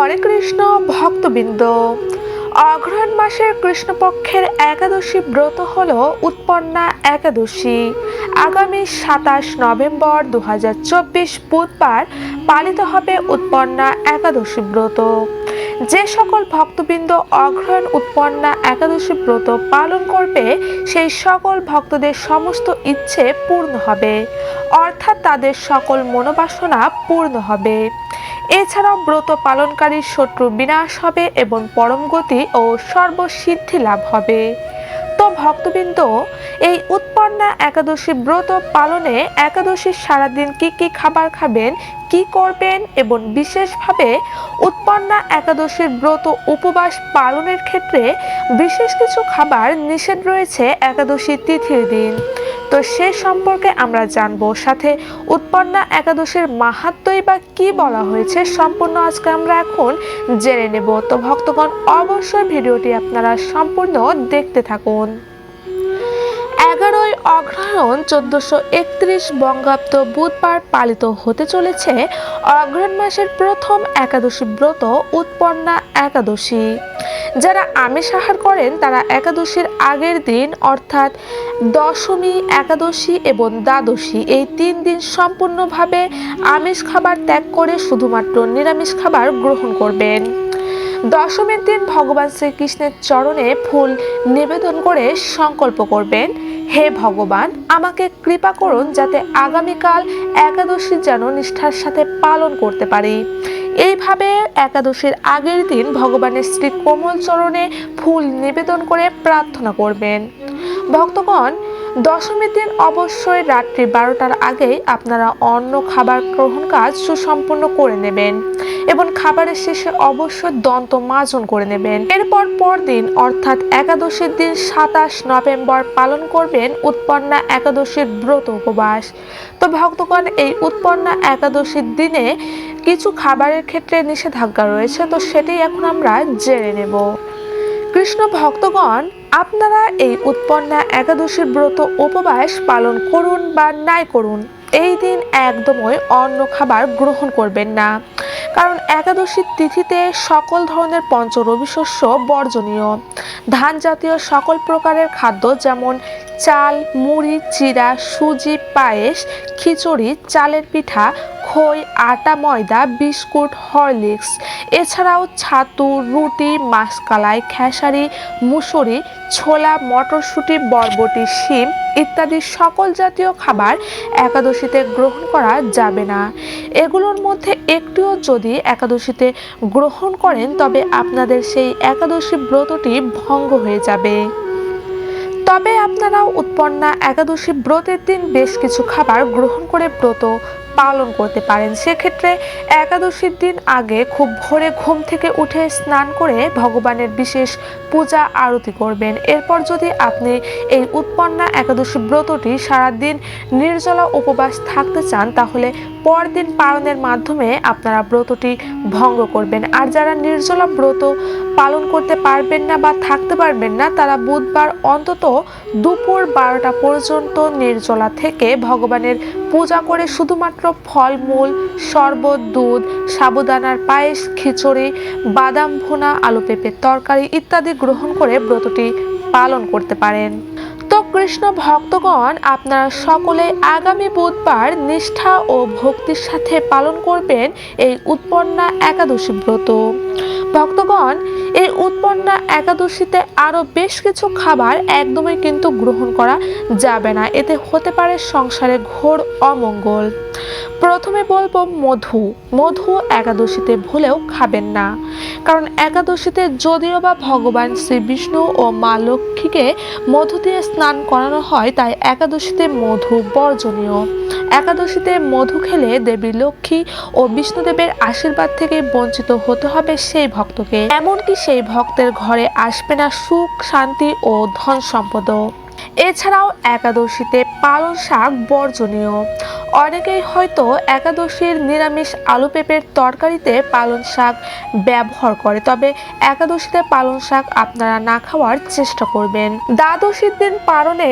হরে কৃষ্ণ ভক্তবৃন্দ। অঘ্রণ মাসের কৃষ্ণপক্ষের একাদশী ব্রত হল উৎপন্না একাদশী। আগামী সাতাশ নভেম্বর দু হাজার চব্বিশ বুধবার পালিত হবে উৎপন্না একাদশী ব্রত। যে সকল ভক্তবৃন্দ অগ্রহণ উৎপন্না একাদশী ব্রত পালন করবে, সেই সকল ভক্তদের সমস্ত ইচ্ছে পূর্ণ হবে। অর্থাৎ তাদের সকল মনোবাসনা পূর্ণ হবে। এছাড়াও ব্রত পালনকারীর শত্রু বিনাশ হবে এবং পরম গতি ও সর্বসিদ্ধি লাভ হবে। তো ভক্তবৃন্দ, এই উৎপন্না একাদশী ব্রত পালনে একাদশীর সারাদিন কি কি খাবার খাবেন কি করবেন এবং বিশেষভাবে উৎপন্না একাদশীর ব্রত উপবাস পালনের ক্ষেত্রে বিশেষ কিছু খাবার নিষেধ রয়েছে একাদশী তিথির দিন। তো সে সম্পর্কে আমরা জানব। সাথে উৎপন্না একাদশীর মাহাত্মই বা কি বলা হয়েছে সম্পূর্ণ আজকে আমরা এখন জেনে নেব। তো ভক্তগণ, অবশ্যই ভিডিওটি আপনারা সম্পূর্ণ দেখতে থাকুন। এগারোই অগ্রহায়ণ চোদ্দশো একত্রিশ বঙ্গাব্দ বুধবার পালিত হতে চলেছে অগ্রহণ মাসের প্রথম একাদশী ব্রত উৎপন্না একাদশী। যারা আমিষ আহার করেন, তারা একাদশীর আগের দিন, অর্থাৎ দশমী, একাদশী এবং দ্বাদশী, এই তিন দিন সম্পূর্ণভাবে আমিষ খাবার ত্যাগ করে শুধুমাত্র নিরামিষ খাবার গ্রহণ করবেন। দশমীর দিন ভগবান শ্রীকৃষ্ণের চরণে ফুল নিবেদন করে সংকল্প করবেন, হে ভগবান, আমাকে কৃপা করুন যাতে আগামীকাল একাদশী যেন নিষ্ঠার সাথে পালন করতে পারি। এইভাবে একাদশীর আগের দিন ভগবানের শ্রী কোমল চরণে ফুল নিবেদন করে প্রার্থনা করবেন। ভক্তগণ দশমীর দিন অবশ্যই রাত্রি বারোটার আগেই আপনারা অন্য খাবার গ্রহণ কাজ সুসম্পন্ন করে নেবেন এবং খাবারের শেষে অবশ্যই দন্ত মাজন করে নেবেন। এরপর পরদিন অর্থাৎ একাদশীর দিন সাতাশ নভেম্বর পালন করবেন উৎপন্না একাদশীর ব্রত উপবাস। তো ভক্তগণ, এই উৎপন্না একাদশীর দিনে কিছু খাবারের ক্ষেত্রে নিষেধাজ্ঞা রয়েছে, তো সেটি এখন আমরা জেনে নেব। কৃষ্ণ ভক্তগণ, আপনারা এই উৎপন্না একাদশীর ব্রত উপবাস পালন করুন বা নাই করুন, এই দিন একদমই অন্য খাবার গ্রহণ করবেন না। কারণ একাদশীর তিথিতে সকল ধরনের পঞ্চ রবি শস্য বর্জনীয়। ধান জাতীয় সকল প্রকারের খাদ্য যেমন চাল, মুড়ি, চিরা, সুজি, পায়েস, খিচুড়ি, চালের পিঠা, খই, আটা, ময়দা, বিস্কুট, হরলিক্স। এছাড়াও ছাতু, রুটি, মাসকালাই, খেসারি, মুসুরি, ছোলা, মটরশুঁটি, বরবটি, শিম ইত্যাদি সকল জাতীয় খাবার একাদশীতে গ্রহণ করা যাবে না। এগুলোর মধ্যে একটিও যদি একাদশীতে গ্রহণ করেন, তবে আপনাদের সেই একাদশী ব্রতটি ভঙ্গ হয়ে যাবে। তবে আপনারাও উৎপন্না একাদশী ব্রতের দিন বেশ কিছু খাবার গ্রহণ করে ব্রত পালন করতে পারেন। সেক্ষেত্রে একাদশীর দিন আগে খুব ভোরে ঘুম থেকে উঠে স্নান করে ভগবানের বিশেষ পূজা আরতি করবেন। এরপর যদি আপনি এই উৎপন্না একাদশী ব্রতটি সারাদিন নির্জলা উপবাস থাকতে চান, তাহলে পরদিন পালনের মাধ্যমে আপনারা ব্রতটি ভঙ্গ করবেন। আর যারা নির্জলা ব্রত পালন করতে পারবেন না বা থাকতে পারবেন না, তারা বুধবার অন্তত দুপুর বারোটা পর্যন্ত নির্জলা থেকে ভগবানের পূজা করে শুধুমাত্র ফলমূল, শরবত, দুধ, সাবুদানার পায়েস, খিচুড়ি, বাদাম ভুনা, আলু পেঁপের তরকারি ইত্যাদি গ্রহণ করে ব্রতটি পালন করতে পারেন। কৃষ্ণ ভক্তগণ আপনারা সকলে আগামী বুধবার নিষ্ঠা ও ভক্তির সাথে পালন করবেন এই উৎপন্না একাদশী ব্রত। ভক্তগণ, এই উৎপন্না একাদশীতে আরও বেশ কিছু খাবার একদমই কিন্তু গ্রহণ করা যাবে না। এতে হতে পারে সংসারে ঘোর অমঙ্গল। প্রথমে বলব মধু। মধু একাদশীতে ভুলেও খাবেন না। কারণ একাদশীতে যদিও বা ভগবান শ্রী বিষ্ণু ও মা লক্ষ্মীকে মধু দিয়ে স্নান করানো হয়, তাই একাদশীতে মধু বর্জনীয়। একাদশীতে মধু খেলে দেবী লক্ষ্মী ও বিষ্ণুদেবের আশীর্বাদ থেকে বঞ্চিত হতে হবে সেই ভক্তকে। এমনকি সেই ভক্তের ঘরে আসবে না সুখ, শান্তি ও ধন সম্পদও এছাড়াও একাদশীতে পালং শাক বর্জনীয়। অনেকেই হয়তো একাদশীর নিরামিষ আলু পেঁপের তরকারিতে পালং শাক ব্যবহার করে, তবে একাদশীতে পালং শাক আপনারা না খাওয়ার চেষ্টা করবেন। দ্বাদশীর দিন পালনে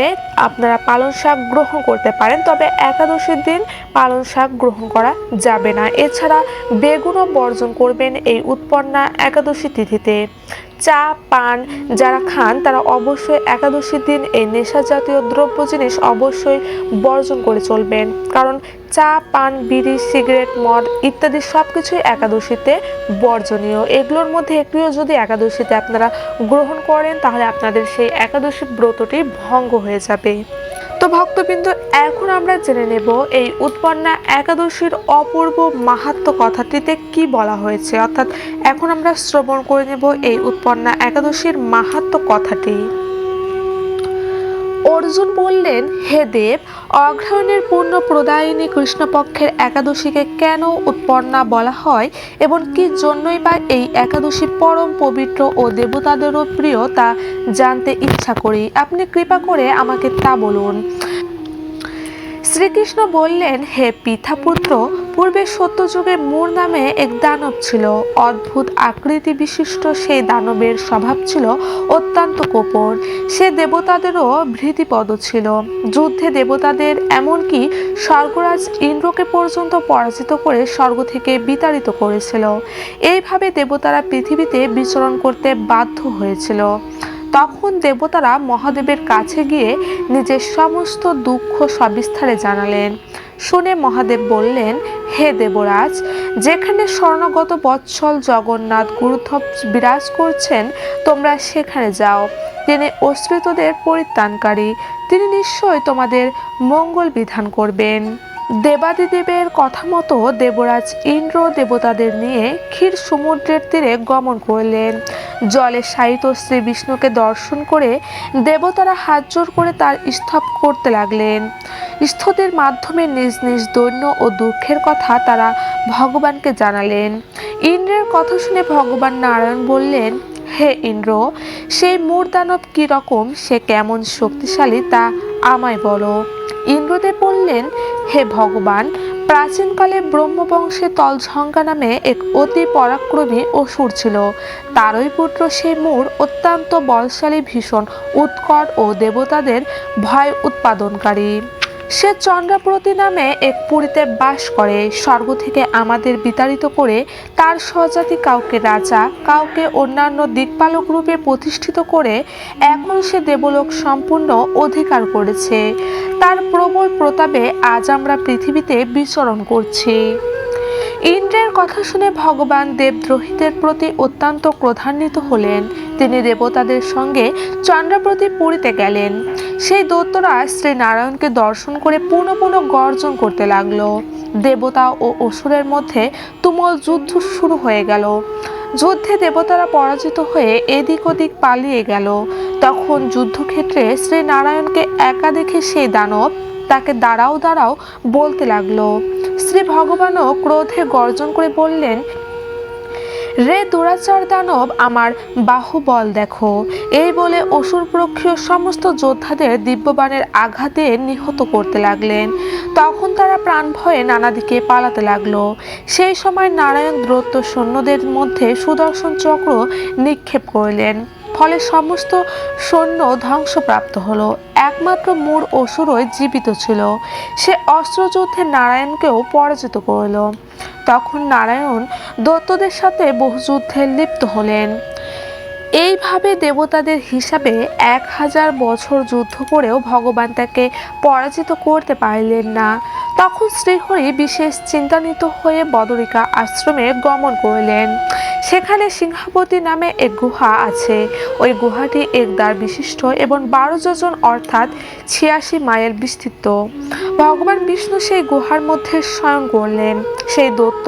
আপনারা পালং শাক গ্রহণ করতে পারেন, তবে একাদশীর দিন পালং শাক গ্রহণ করা যাবে না। এছাড়া বেগুনও বর্জন করবেন এই উৎপন্না একাদশী তিথিতে। চা, পান যারা খান, তারা অবশ্যই একাদশীর দিন এই নেশা জাতীয় দ্রব্য জিনিস অবশ্যই বর্জন করে চলবেন। কারণ চা, পান, বিড়ি, সিগারেট, মদ ইত্যাদি সব কিছুই একাদশীতে বর্জনীয়। এগুলোর মধ্যে একটিও যদি একাদশীতে আপনারা গ্রহণ করেন, তাহলে আপনাদের সেই একাদশী ব্রতটি ভঙ্গ হয়ে যাবে। তো ভক্তবৃন্দ, এখন আমরা জেনে নেব এই উৎপন্না একাদশীর অপূর্ব মাহাত্ম কথাটিতে কি বলা হয়েছে। অর্থাৎ এখন আমরা শ্রবণ করে নেব এই উৎপন্না একাদশীর মাহাত্ম কথাটি। অর্জুন বললেন, হে দেব অগ্রহণের পূর্ণ প্রদায়িনী কৃষ্ণপক্ষের একাদশীকে কেন উৎপন্না বলা হয় এবং কি জন্যই বা এই একাদশী পরম পবিত্র ও দেবতাদেরও প্রিয় তা জানতে ইচ্ছা করি। আপনি কৃপা করে আমাকে তা বলুন। শ্রীকৃষ্ণ বললেন, হে পিতাপুত্র, পূর্বে সত্যযুগে মূর নামে এক দানব ছিল। অদ্ভুত আকৃতি বিশিষ্ট সেই দানবের স্বভাব ছিল অত্যন্ত কোপর সে দেবতাদেরও ভীতিপদ ছিল। যুদ্ধে দেবতাদের এমনকি স্বর্গরাজ ইন্দ্রকে পর্যন্ত পরাজিত করে স্বর্গ থেকে বিতাড়িত করেছিল। এইভাবে দেবতারা পৃথিবীতে বিচরণ করতে বাধ্য হয়েছিল। তখন দেবতারা মহাদেবের কাছে গিয়ে নিজের সমস্ত দুঃখ সবিস্তারে জানালেন। শুনে মহাদেব বললেন, হে দেবরাজ, যেখানে স্বর্ণগত বৎসল জগন্নাথ গুরুধব বিরাজ করছেন, তোমরা সেখানে যাও। তিনি অশ্রিতদের পরিত্রাণকারী, তিনি নিশ্চয়ই তোমাদের মঙ্গল বিধান করবেন। দেবাদিদেবের কথা মতো দেবরাজ ইন্দ্র দেবতাদের নিয়ে ক্ষীর সমুদ্রের তীরে গমন করলেন। জলে শায়িত শ্রী বিষ্ণুকে দর্শন করে দেবতারা হাত জোর করে তার স্তব করতে লাগলেন। স্থদের মাধ্যমে নিজ নিজ দৈন্য ও দুঃখের কথা তারা ভগবানকে জানালেন। ইন্দ্রের কথা শুনে ভগবান নারায়ণ বললেন, হে ইন্দ্র, সেই মূর্দানব কি রকম সে কেমন শক্তিশালী তা আমায় বলো। ইন্দ্রদেব বললেন হে ভগবান, প্রাচীনকালে ব্রহ্মবংশে তলঝঙ্কা নামে এক অতি পরাক্রমী অসুর ছিল। তারই পুত্র সেই মূর অত্যন্ত বলশালী, ভীষণ, উৎকট ও দেবতাদের ভয় উৎপাদনকারী। সে চন্দ্রাপ্রতি নামে এক পুরীতে বাস করে। স্বর্গ থেকে আমাদের বিতাড়িত করে তার স্বজাতি কাউকে রাজা, কাউকে অন্যান্য দিকপালক রূপে প্রতিষ্ঠিত করে এখন সে দেবলোক সম্পূর্ণ অধিকার করেছে। তার প্রবল প্রতাপে আজ আমরা পৃথিবীতে বিচরণ করছি। ইন্দ্রের কথা শুনে ভগবান দেবদ্রোহীদের প্রতি অত্যন্ত ক্রধান্বিত হলেন। তিনি দেবতাদের সঙ্গে চন্দ্রপ্রতি পুরীতে গেলেন। সেই দৈত্যরা শ্রী নারায়ণকে দর্শন করে পুনঃ পুনঃ গর্জন করতে লাগল। দেবতা ও অসুরের মধ্যে তুমল যুদ্ধ শুরু হয়ে গেল। যুদ্ধে দেবতারা পরাজিত হয়ে এদিক ওদিক পালিয়ে গেল। তখন যুদ্ধক্ষেত্রে শ্রী নারায়ণকে একা দেখে সেই দানব তাকে দাঁড়াও দাঁড়াও বলতে লাগল। শ্রী ভগবানও ক্রোধে গর্জন করে বললেন, রে দুরাচার দানব, আমার বাহুবল দেখো। এই বলে অসুর প্রক্ষীয় সমস্ত যোদ্ধাদের দিব্যবাণের আঘাতে নিহত করতে লাগলেন। তখন তারা প্রাণ ভয়ে নানা দিকে পালাতে লাগল। সেই সময় নারায়ণ দ্রত্য সৈন্যদের মধ্যে সুদর্শন চক্র নিক্ষেপ করলেন। ফলে সমস্ত সৈন্য ধ্বংসপ্রাপ্ত হলো। একমাত্র মূর অসুরই জীবিত ছিল। সে অস্ত্রযুদ্ধে নারায়ণকেও পরাজিত করল। তখন নারায়ণ দত্তদের সাথে বহু যুদ্ধে লিপ্ত হলেন। এইভাবে দেবতাদের হিসাবে এক হাজার বছর যুদ্ধ করেও ভগবান তাকে পরাজিত করতে পারলেন না। তখন শ্রীহরি বিশেষ চিন্তান্বিত হয়ে বদরিকা আশ্রমে গমন করলেন। সেখানে সিংহাবতী নামে এক গুহা আছে। ওই গুহাটি একদার বিশিষ্ট এবং বারো যোজন অর্থাৎ ছিয়াশি মাইল বিস্তৃত। ভগবান বিষ্ণু সেই গুহার মধ্যে শয়ন করলেন। সেই দত্ত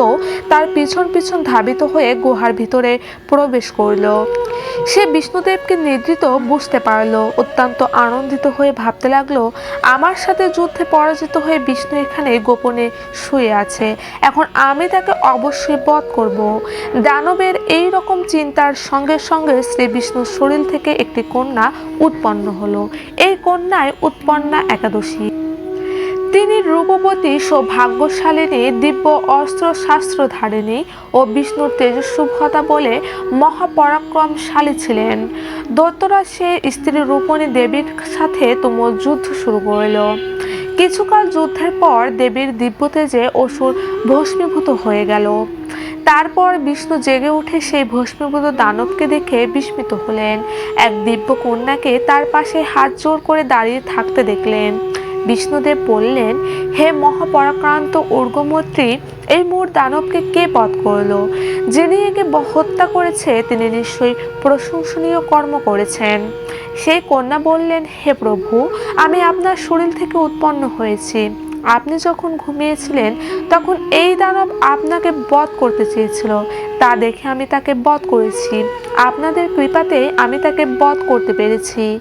তার পিছন পিছন ধাবিত হয়ে গুহার ভিতরে প্রবেশ করল। সে বিষ্ণুদেবকে নিদ্রিত বুঝতে পারল, অত্যন্ত আনন্দিত হয়ে ভাবতে লাগল, আমার সাথে যুদ্ধে পরাজিত হয়ে বিষ্ণু এখানে গোপনে শুয়ে আছে। এখন আমি তাকে অবশ্যই বধ করব। দানবের এই রকম চিন্তার সঙ্গে সঙ্গে শ্রী বিষ্ণুর শরীর থেকে একটি কন্যা উৎপন্ন হলো। এই কন্যায় উৎপন্না একাদশী। তিনি রূপবতী সৌভাগ্যশালিনী, দিব্য অস্ত্র শাস্ত্র ধারিণী ও বিষ্ণুর তেজস্বতা বলে মহাপরাক্রমশালী ছিলেন। দত্তরা সে স্ত্রী রূপণী দেবীর সাথে তুমুল যুদ্ধ শুরু করল। কিছুকাল যুদ্ধের পর দেবীর দিব্য তেজে অসুর ভস্মীভূত হয়ে গেল। তারপর বিষ্ণু জেগে উঠে সেই ভস্মীভূত দানবকে দেখে বিস্মিত হলেন। এক দিব্য কন্যাকে তার পাশে হাত জোর করে দাঁড়িয়ে থাকতে দেখলেন। বিষ্ণুদেব বললেন, হে মহাপরাক্রান্ত ঊর্গমত্রী এই মোর দানবকে কে বধ করল? যিনি একে হত্যা করেছে, তিনি নিশ্চয়ই প্রশংসনীয় কর্ম করেছেন। সেই কন্যা বললেন, হে প্রভু, আমি আপনার শরীর থেকে উৎপন্ন হয়েছি। আপনি যখন ঘুমিয়েছিলেন, তখন এই দানব আপনাকে বধ করতে চেয়েছিল। তা দেখে আমি তাকে বধ করেছি। আপনাদের কৃপাতে আমি তাকে বধ করতে পেরেছি।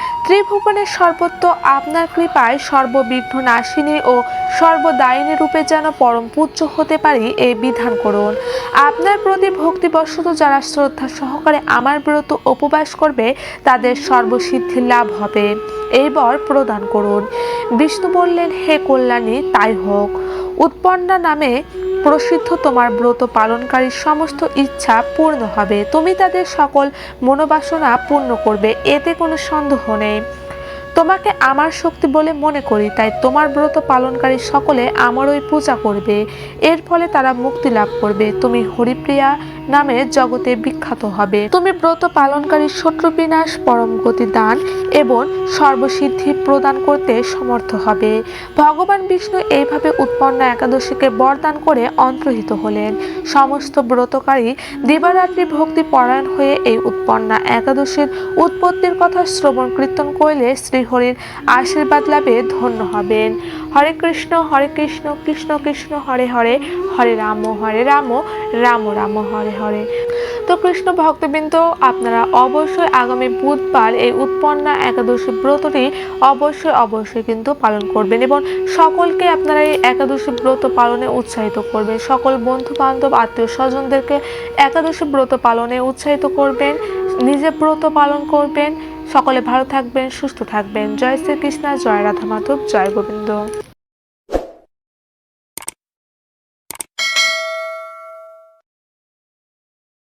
ত্রিভুবনের সর্বত্র আপনার কৃপায় সর্ববিঘ্ন নাশিনী ও সর্বদায়িনী রূপে যেন পরম পূজ্য হতে পারি এই বিধান করুন। আপনার প্রতি ভক্তিবশত যারা শ্রদ্ধা সহকারে আমার ব্রত উপবাস করবে, তাদের সর্বসিদ্ধি লাভ হবে। এই বর প্রদান করুন। বিষ্ণু বললেন, হে কল্যাণী, তাই হোক। উৎপন্না নামে প্রসিদ্ধ তোমার ব্রত পালনকারীর সমস্ত ইচ্ছা পূর্ণ হবে। তুমি তাদের সকল মনোবাসনা পূর্ণ করবে, এতে কোনো সন্দেহ নেই। তোমাকে আমার শক্তি বলে মনে করি, তাই তোমার ব্রত পালনকারী সকলে আমারই পূজা করবে। এর ফলে তারা মুক্তি লাভ করবে। তুমি হরিপ্রিয়া নামে জগতে বিখ্যাত হবে। তুমি ব্রত পালনকারী শত্রু বিনাশ, পরম গতি দান এবং সর্বসিদ্ধি প্রদান করতে সমর্থ হবে। ভগবান বিষ্ণু এইভাবে উৎপন্ন একাদশীকে বরদান করে অন্তর্হিত হলেন। সমস্ত ব্রতকারী দিবারাত্রি ভক্তি পরায়ণ হয়ে এই উৎপন্না একাদশীর উৎপত্তির কথা শ্রবণ কীর্তন করলে শ্রীহরির আশীর্বাদ লাভে ধন্য হবেন। হরে কৃষ্ণ হরে কৃষ্ণ কৃষ্ণ কৃষ্ণ, হরে হরে হরে রাম হরে রাম রাম রাম, হরে হরে। তো কৃষ্ণ ভক্তবৃন্দ, আপনারা অবশ্যই আগামী বুধবার এই উৎপন্না একাদশী ব্রতটি অবশ্যই অবশ্যই কিন্তু পালন করবেন এবং সকলকে আপনারা এই একাদশী ব্রত পালনে উৎসাহিত করবেন। সকল বন্ধু বান্ধব আত্মীয় স্বজনদেরকে একাদশী ব্রত পালনে উৎসাহিত করবেন, নিজে ব্রত পালন করবেন সকলে ভালো থাকবেন সুস্থ থাকবেন। জয় শ্রীকৃষ্ণ জয় রাধা মাধব জয় গোবিন্দ।